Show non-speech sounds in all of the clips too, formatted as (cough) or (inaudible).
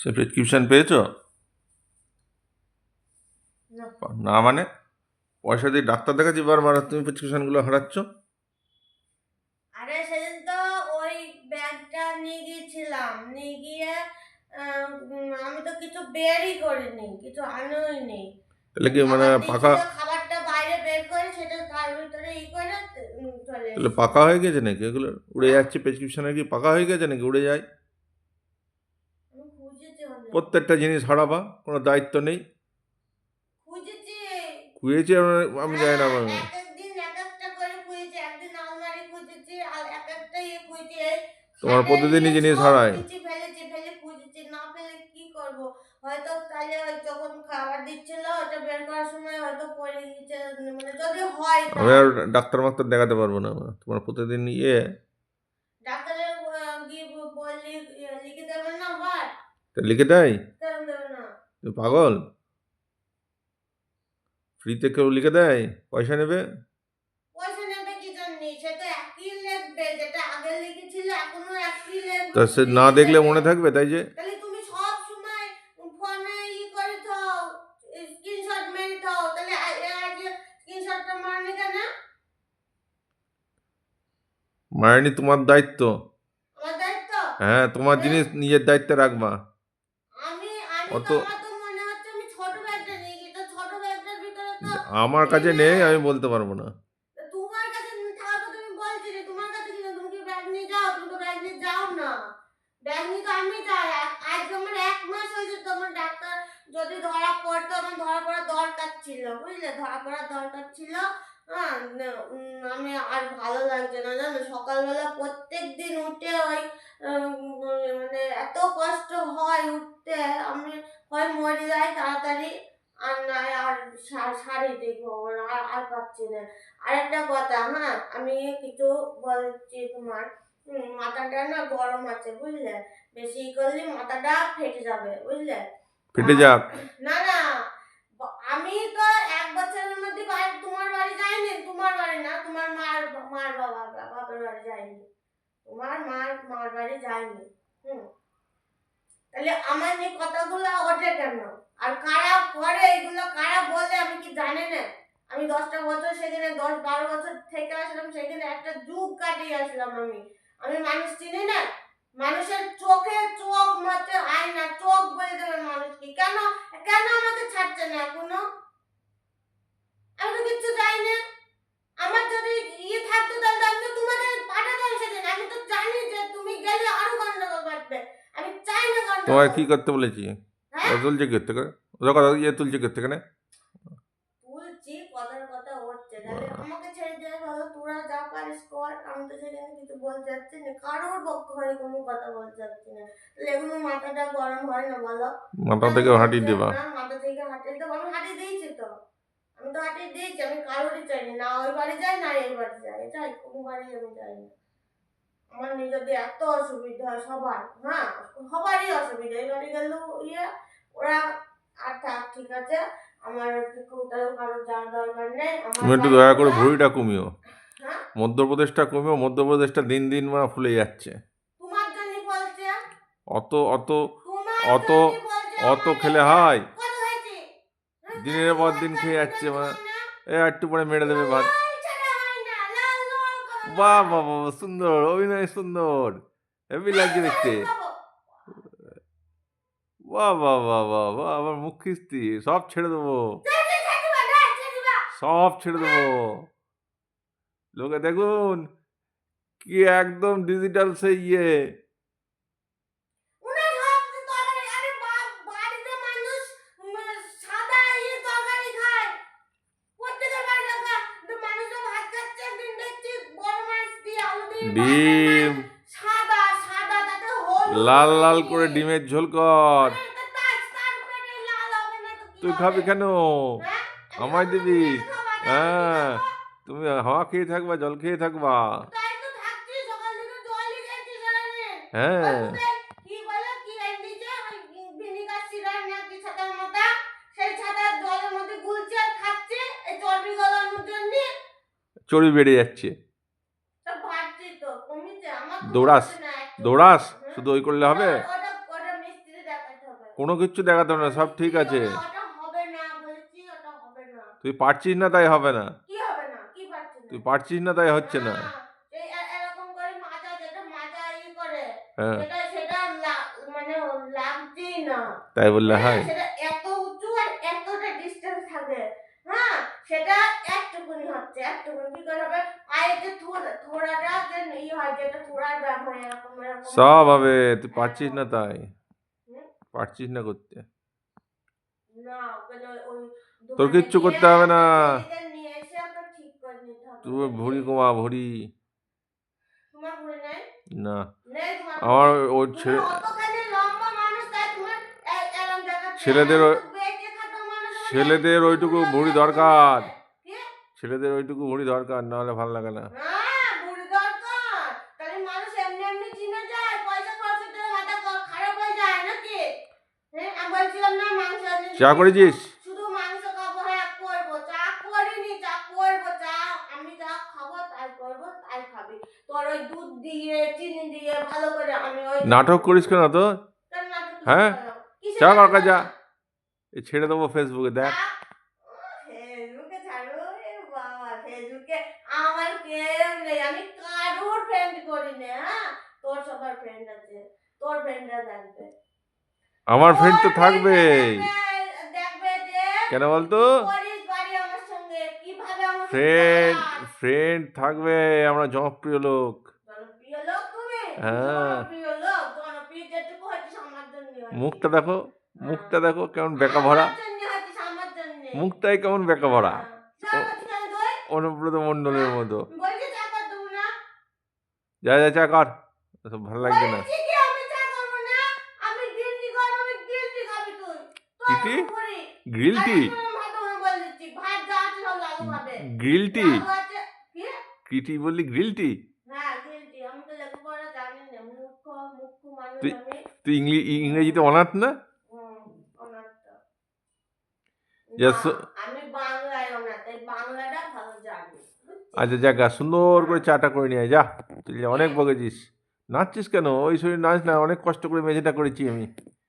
সে prescription পেয়েছ? না। মানে? পয়সা দিয়ে ডাক্তার দেখাচ্ছি বারবার তুমি প্রেসক্রিপশনগুলো হারাচ্ছ? আরে সেদিন তো ওই ব্যাগটা নিয়ে গিয়েছিলাম নিয়ে গিয়ে আমি তো কিছু বেরই করিনি কিছু আনোই নেই তাহলে কি মানে পাকা খাবারটা বাইরে বের করে সেটা তার ভিতরে ই করে চলে তাহলে পাকা হয়ে গেছে নাকি? এগুলো উড়ে যাচ্ছে প্রেসক্রিপশনে কি পাকা হয়ে গেছে নাকি? উড়ে যায়। প্রত্যেকটা জিনিস হারাবা কোনো দায়িত্ব নেই। খুঁজেছি। আমি জানি না হ্যাঁ, ইয়ে তোমার প্রতিদিনই জিনিস হারায়। খুঁজেছি, ফেলেছি ফেলে খুঁজেছি না ফেলে কি করব? হয়তো তাহলে যখন খাবার দিচ্ছিল ওটা বের করার সময় হয়তো পড়ে গেছে মানে যদি হয় আমি আর ডাক্তার মাক্তার দেখাতে পারব না তোমার প্রতিদিন ইয়ে? ডাক্তারের আহ, গিয়ে ব- বললি ইয়ে, লিখে দেবেন না আবার তা লিখে দেয়? পাগল? ফ্রিতে কেউ লিখে দেয়? পয়সা নেবে? তো সে না দেখলে মনে থাকবে তাই যে? মারনি তোমার দায়িত্ব। হ্যাঁ তোমার জিনিস নিজের দায়িত্বে রাখবা। অত- আমার মনে কাছে নেই আমি বলতে পারব না। তোমার কাছে থাকা তো তুমি বলছিলে তোমার কাছে ছিল তুমি ব্যাগ নিয়ে যাও? তুমি তো ব্যাগ নিয়ে যাও না। ব্যাগ নিয়ে তো আমি যাই। আ- আজ আমার এক মাস হয়েছে তো আমার ডাক্তার যদি ধরা পড়তো আমার ধরা পড়ার দরকার ছিল বুঝলে? ধরা পড়ার দরকার ছিল। আমি আর ভালো লাগছে না জানো সকালবেলা প্রত্যেক দিন উঠে ওই মানে এত কষ্ট হয় উঠতে আমি হয় মরে যাই তাড়াতাড়ি আর নয় আর শাড়ি দেখব আর আর পাচ্ছি না। আরেকটা কথা হ্যাঁ আমি কিছু বলছি তোমার মাথাটা না গরম আছে বুঝলে? বেশি করলে মাথাটা ফেটে যাবে বুঝলে? ফেটে যাক। না না আমি তো এক বছরের মধ্যে বাড়ি, তোমার বাড়ি যাইনি, তোমার বাড়ি না, তোমার মার মার বাবা বাপের বাড়ি যাইনি। তোমার মার মার বাড়ি যাইনি, হুম। তাহলে আমার এই কথাগুলো ওঠে কেন? আর কারা করে এগুলো, কারা বলে আমি কি জানি না। আমি দশটা বছর সেখানে, দশ বারো বছর থেকে আসলাম, সেখানে একটা যুগ কাটিয়ে আসলাম আমি। আমি মানুষ চিনি না? মানুষের চোখে চোখ মতে আয়না, চোখ বলে দেবে মানুষকে। কেন? কেন আমাকে ছাড়ছে না এখনও? আমি তো কিচ্ছু চাই না। আমার যদি ইয়ে থাকতো তাহলে আমি তো তোমাকে পাঠাতাম সেদিন। আমি তো জানি যে তুমি গেলে আরও গন্ডগোল বাড়বে আমি চাই না গন্ডগোল। তোমায় কি করতে বলেছি? হ্যাঁ? ও তুলছে করতে করে? ওদের কথা ইয়ে তুলছে করতে থেকে বলছি কথার কথা হচ্ছে তাহলে আমাকে ছেড়ে দিয়ে ভালো তোরা যা পারিস কর আমি তো সেখানে কিছু বলতে যাচ্ছি না কারোর পক্ষ হয়ে কোনো কথা বলতে না। তাহলে এগুলো মাথাটা গরম হয় না বলো? মাথা থেকে হাঁটিয়ে দেবা। মাথা থেকে হাঁটিয়ে দেবো। আমি হাঁটিয়ে দিয়েছি তো। আমি তো হাঁটিয়ে দিয়েছি আমি কারোরই চাইনি। না ওই বাড়ি যাই না এই বাড়ি যাই যাই কোনো বাড়ি আমি যাই না। আমার নিজেদের এত অসুবিধা হয় সবার হ্যাঁ? সবারই অসুবিধা। এই বাড়ি গেলেও ইয়ে ওরা আর থাক ঠিক আছে। আমার কোথাও কারোর যাওয়ার দরকার নেই। তুমি একটু দয়া করে ভুঁড়িটা কমিও। মধ্যপ্রদেশটা কমেও মধ্যপ্রদেশটা দিন দিন মানে ফুলে যাচ্ছে। অত অত অত- অত খেলে হয়। হ্যাঁ, দিনের পর দিন খেয়ে যাচ্ছে মানে এ একটু পরে মেরে দেবে ভাত। বাহ বাহ বাহ সুন্দর অভিনয় সুন্দর। হেভি লাগছে দেখতে। বাহ বাহ বাহ বাহ বাহ আবার মুখ খিস্তি সব ছেড়ে দেবো। সব ছেড়ে দেবো। লোকে দেখুন কি একদম ডিজিটাল সেই ইয়ে। ডিম তাতে হলুদ লাল লাল করে ডিমের ঝোল কর। তুই খাবি কেন? হ্যাঁ? আমি আমায় দিবি। না, হ্যাঁ। তুমি হাওয়া খেয়ে থাকবা জল খেয়ে থাকবা। হ্যাঁ। চর্বি বেড়ে যাচ্ছে। দৌড়াস। দৌড়াস শুধু ওই করলে হবে? হবে। কোনো কিচ্ছু দেখাতে হবে না সব ঠিক আছে। তুই পারছিস না তাই হবে না। তুই পারছিস না তাই হচ্ছে না। তাই বললে হ্যাঁ, হয় এত উঁচু আর এতটা ডিস্টেন্স থাকে। হ্যাঁ সেটা একটুকুনি হচ্ছে একটুকুনি কি করে হবে? পায়ে যে থোড়াটা যে ই হয় যেটা থোড়ার ব্যায়াম হয় এরকম এরকম। সব হবে তুই পারছিস না তাই। পারছিস না করতে। তোর কিচ্ছু করতে হবে না। ছেলেদের নিয়ে এসে ওকে ঠিক তুই ভুড়ি কমা নেই? না। আমার? ওই ছেলেদের হলে ছেলেদের ওইটুকু তুমি ভুঁড়ি দরকার। ছেলেদের ওইটুকু ভুড়ি দরকার নাহলে ভালো লাগে না। হ্যাঁ, বুড়ি দরকার। তাহলে মানুষ এমনি এমনি চিনে যায়, পয়সা খরচের জন্য মাথা খ- খারাপ হয়ে যায় নাকি? হ্যাঁ, আমি বলছিলাম না মাংস আনতে চা করেছিস শুধু মাংস খাব হ্যাঁ করব চা করিনি চা করব চা আমি যা খাব তাই করব তাই খাবি তোর ওই দুধ দিয়ে চিনি দিয়ে ভালো করে আমি ওই নাটক করিস কেন তো? হ্যাঁ? চা কাকা যা। ছেড়ে দেবো ফেসবুকে দেখ। ফেসবুকে ছাড়ো? বাবা ফেসবুকে আমার কেউ নেই। আমি কারোর ফ্রেন্ড করি না হ্যাঁ? তোর সবার ফ্রেন্ড আছে তোর ফ্রেন্ডরা দেখবে। আমার ফ্রেন্ড তো দেখবে কেন বলতো করিস বাড়ি আমার সঙ্গে কীভাবে আমার সঙ্গে ফ্রেন্ড ফ্রেন্ড থাকবে আমরা জনপ্রিয় লোক। হ্যাঁ। জন্য মুখটা দেখো মুখটা দেখো কেমন বেকা ভরা। মুখটাই কেমন বেকা ভরা। কেন অনুব্রত মতো। কর দেবো না। যা যা চা কর। সব ভালো লাগছে না। কি আমি আছে সব গ্রিল টি লালু আছে। কি? কি টি বললি গ্রিল টি হ্যাঁ গ্রিন টি আমি তো লেখাপড়া জানি না। মূর্খ মূর্খ মানুষ তুই- ইংরেজিতে অনাথ না? আচ্ছা জায়গা সুন্দর করে চাটা করে নিয়ে যা। তুই যা, অনেক বকেছিস। নাচছিস কেন? ওই শরীর নাচ না অনেক কষ্ট করে মেঝেটা করেছি আমি।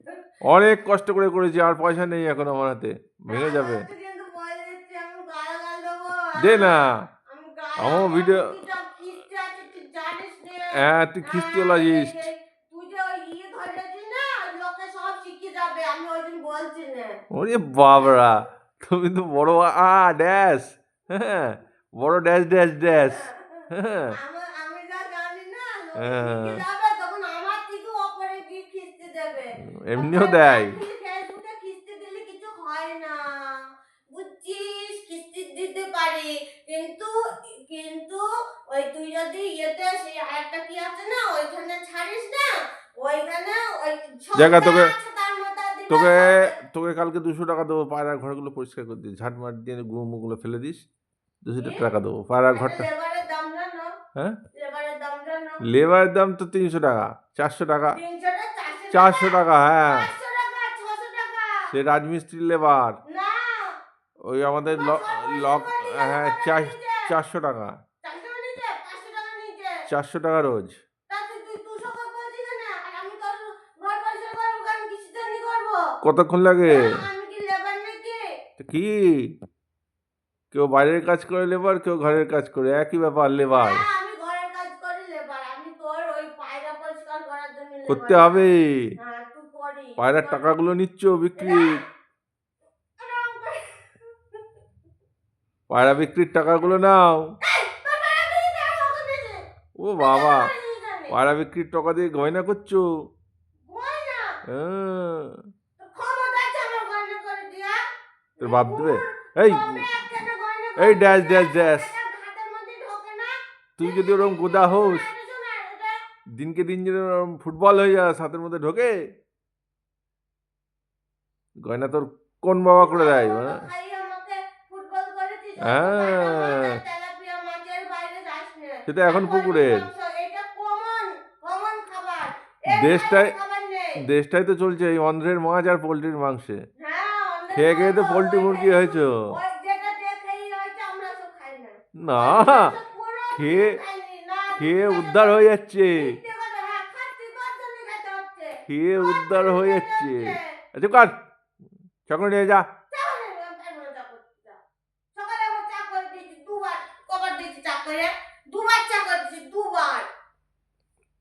(laughs) অনেক কষ্ট করে করেছি আর পয়সা নেই এখন আমার হাতে। ভেঙে যাবে। দে না আমার ভিডিও-। হ্যাঁ তুই খিস্তিওয়ালাজিস্ট হ্যাঁ, ইয়ে। ওরে বাবরা তুমি তো বড় আ ড্যাশ। হ্যাঁ বড় ড্যাশ ড্যাশ ড্যাশ। হ্যাঁ। আমি- আমি কিন্তু কিন্তু ওই তুই যদি ইয়েতে সেই আরেকটা কি আছে না ওইখানে ছাড়িস না ওইখানে ওই জায়গা তোকে- তোকে তোকে কালকে দুশো টাকা দেবো পায়রার ঘরগুলো পরিষ্কার করে দিস। ঝাঁট মাট দিয়ে গুঁড়ো ফেলে দিস। দুশো টাকা দেবো পায়রার ঘরটা। হ্যাঁ? লেবারের দাম তো তিনশো টাকা চারশো টাকা। চারশো টাকা? হ্যাঁ। সে রাজমিস্ত্রির লেবার। ওই আমাদের লক লক হ্যাঁ চার চারশো টাকা। চারশো টাকা রোজ। কতক্ষণ লাগে? কি তো কি? কেউ বাইরের কাজ করে লেবার কেউ ঘরের কাজ করে একই ব্যাপার লেবার। করতে হবে। হ্যাঁ পায়রার টাকাগুলো নিচ্ছ বিক্রি। পায়রা বিক্রির টাকাগুলো নাও। ও বাবা পায়রা বিক্রির টাকা দিয়ে গয়না করছ? হ্যাঁ। তোর বাপ দেবে? এই এই ড্যাশ ড্যাশ ড্যাশ তুই যদি ওরকম গোদা হোস দিনকে দিন যদি ওরকম ফুটবল হয়ে যাস হাতের মধ্যে ঢোকে? গয়না তোর কোন বাবা করে দেয় হ্যাঁ? হ্যাঁ। সেটা এখন পুকুরের। দেশটায়- দেশটাই তো চলছে এই অন্ধ্রের মাছ আর পোলট্রির মাংসে। খেয়ে খেয়ে তো পোলট্রি মুরগি হয়েছো। না। খেয়ে খেয়ে উদ্ধার হয়ে যাচ্ছে। খেয়ে উদ্ধার হয়ে যাচ্ছে। চুপ কর। চা করে নিয়ে যা চা বানাবো, আমি পারব না চা করতে, চা। সকালে আবার চা করে দিয়েছি দুবার কবার দিয়েছি চা করে দুবার চা করে দিয়েছি দুবার দুবার চা করেছ হুম। এখন এখন সেই ওষুধ খাওয়া হলো এখন কোনটা খাব বল এখন গ্রিন টি খাব না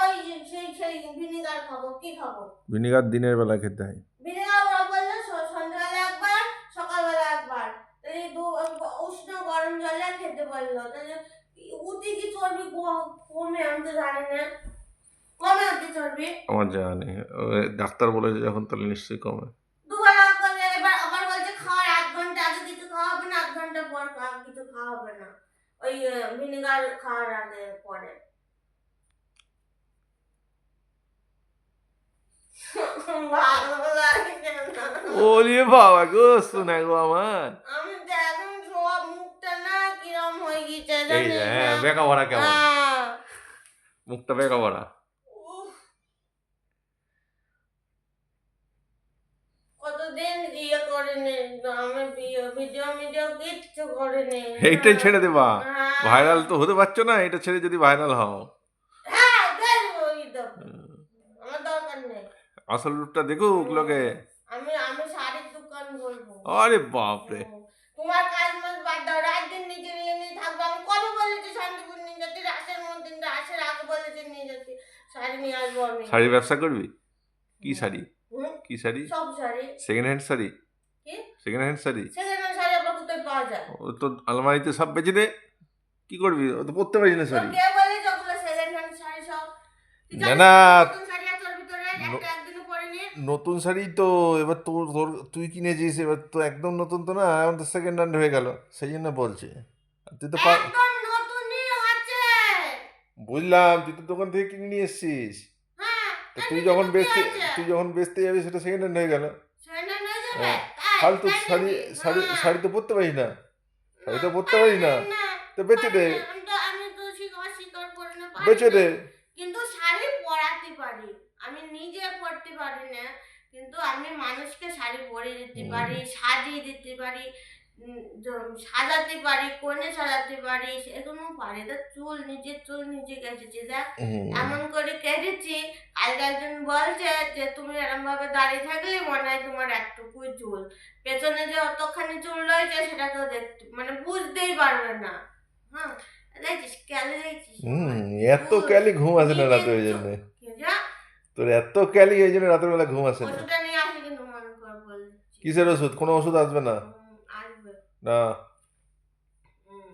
ওই সেই সেই ভিনিগার খাব? কি খাব? ভিনিগার দিনের বেলা খেতে হয়। ভিনেগার ওরা বলল সন্ধ্যাবেলা একবার সকালবেলা একবার। তাহলে উষ্ণ গরম জলে খেতে বলল। তাহলে উঠে কি চর্বি ক- কমে? আমি তো জানি না। কমে উঠে চর্বি? আমার জানা ডাক্তার বলেছে যখন তাহলে নিশ্চয়ই কমে দুবেলা করে এবার আবার বলছে খাওয়ার আধ ঘণ্টা আগে কিছু খাওয়া হবে না ঘণ্টা কিছু খাওয়া হবে না ওই ভিনেগার খাওয়ার আগে পরে। ওরে বাবা গো শোনা গো আমার আমি এখন সব মুখটা না কিরম হয়ে গেছে এই? হ্যাঁ বেকা ভরা কেমন হ্যাঁ। মুখটা বেকা ভরা উফ। কতদিন ইয়ে করিনি আমি বিয়ে- ভিডিও মিডিও কিচ্ছু করিনি এইটাই ছেড়ে দেবা। হ্যাঁ। ভাইরাল তো হতে পারছ না এটা ছেড়ে যদি ভাইরাল হও। হ্যাঁ নেই। আসল রূপটা দেখুক লোকে। আমি আমি শাড়ির দোকান বলব। আরে বাপরে। হুম। তোমার কাজ মাস বাদ দাও রাত দিন নিজে নিয়ে নিয়ে থাকব। আমি কবে বলেছি শান্তিপুর নিয়ে যাচ্ছি? রাসের মধ্যে রাসের আগে বলেছি নিয়ে যাচ্ছি। শাড়ি নিয়ে আসব আমি। শাড়ির ব্যবসা করবি? কি শাড়ি? কি শাড়ি? সব sari. Second hand sari? Second hand sari ও তো আলমারিতে সব বেঁচে দে। কি করবি? ও তো পরতে পারিস না শাড়ি না, না। নতুন শাড়ি তো এবার তোর তোর তুই কিনেছিস এবার তো একদম নতুন তো না এখন তো সেকেন্ড হ্যান্ড হয়ে গেল। সেই জন্য বলছি। তুই তো বুঝলাম তুই তো দোকান থেকে কিনে নিয়ে এসছিস। হ্যাঁ তুই যখন বেচতে তুই যখন বেচতে যাবি সেটা সেকেন্ড হ্যান্ড হয়ে গেল। হয়ে। ফালতু তো শাড়ি? শাড়ি। শাড়ি তো পরতে পারি না। শাড়ি তো পরতে পারি না। তো বেঁচে দে। বেচে দে। কিন্তু শাড়ি পরাতে পারি। আমি নিজে পরতে পারি না। কিন্তু আমি মানুষকে শাড়ি পরিয়ে দিতে পারি সাজিয়ে দিতে পারি। সাজাতে পারি কোণে সাজাতে পারি সেগুলো পারি। তো চুল নিজের চুল নিজে কেটেছি দেখ এমন করে কেটেছি কালকে একজন বলছে যে তুমি এরম ভাবে দাঁড়িয়ে থাকলে মনে হয় তোমার একটুকুই চুল। পেছনে যে অতখানি চুল রয়েছে সেটা তো দেখতে মানে বুঝতেই পারবে না। হ্যাঁ এত ক্যালি ঘুম আসে না রাতে ওই জন্য। তোর এত ক্যালি এই জন্য রাতের বেলা ঘুম আসে না। ওষুধটা নিয়ে আসি কিন্তু মনে করে বলছি। কিসের ওষুধ? কোনো ওষুধ আসবে না? হুম,